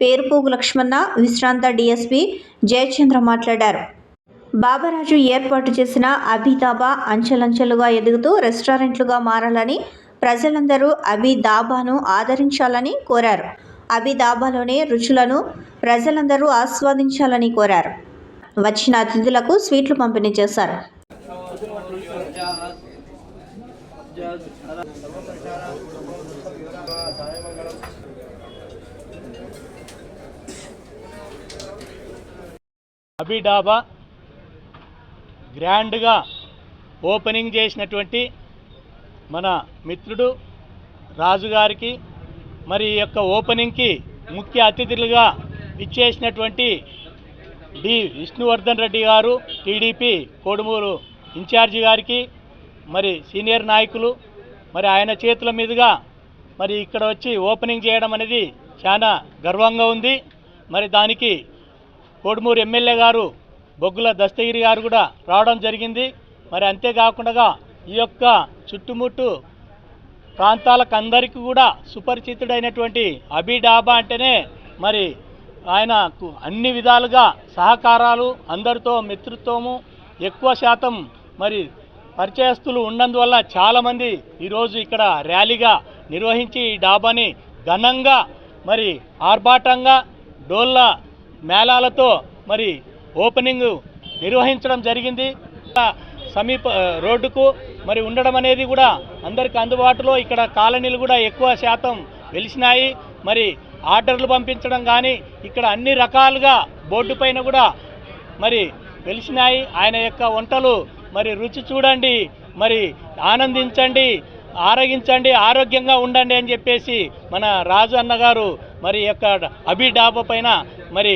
పేరుపోగు లక్ష్మణ విశ్రాంత డీఎస్పీ జయచంద్ర మాట్లాడారు. బాబరాజు ఏర్పాటు చేసిన అభిదాబా అంచెలంచెలుగా ఎదుగుతూ రెస్టారెంట్లుగా మారాలని ప్రజలందరూ అభి దాబాను ఆదరించాలని కోరారు. అభిదాబాలోని రుచులను ప్రజలందరూ ఆస్వాదించాలని కోరారు. వచ్చిన అతిథులకు స్వీట్లు పంపిణీ చేశారు. అబిడాబా గ్రాండ్గా ఓపెనింగ్ చేసినటువంటి మన మిత్రుడు రాజుగారికి మరి ఈ యొక్క ఓపెనింగ్కి ముఖ్య అతిథులుగా ఇచ్చేసినటువంటి డి విష్ణువర్ధన్ రెడ్డి గారు టీడీపీ కోడుమూరు ఇన్ఛార్జి గారికి మరి సీనియర్ నాయకులు మరి ఆయన చేతుల మీదుగా మరి ఇక్కడ వచ్చి ఓపెనింగ్ చేయడం అనేది చాలా గర్వంగా ఉంది. మరి దానికి కోడుమూరు ఎమ్మెల్యే గారు బొగ్గుల దస్తగిరి గారు కూడా రావడం జరిగింది. మరి అంతేకాకుండా ఈ యొక్క చుట్టుముట్టు ప్రాంతాలకు అందరికీ కూడా సుపరిచితుడైనటువంటి అబీ డాబా అంటేనే మరి ఆయనకు అన్ని విధాలుగా సహకారాలు అందరితో మిత్రత్వము ఎక్కువ శాతం మరి పరిచయస్తులు ఉన్నందువల్ల చాలామంది ఈరోజు ఇక్కడ ర్యాలీగా నిర్వహించి ఈ డాబాని ఘనంగా మరి ఆర్భాటంగా డోళ్ళ మేళాలతో మరి ఓపెనింగ్ నిర్వహించడం జరిగింది. సమీప రోడ్డుకు మరి ఉండడం అనేది కూడా అందరికి అందుబాటులో. ఇక్కడ కాలనీలు కూడా ఎక్కువ శాతం వెలిసినాయి. మరి ఆర్డర్లు పంపించడం కానీ ఇక్కడ అన్ని రకాలుగా బోర్డు పైన కూడా మరి వెలిసినాయి. ఆయన యొక్క వంటలు మరి రుచి చూడండి మరి ఆనందించండి ఆరగించండి ఆరోగ్యంగా ఉండండి అని చెప్పేసి మన రాజు అన్నగారు మరి యొక్క అభిడాబా పైన మరి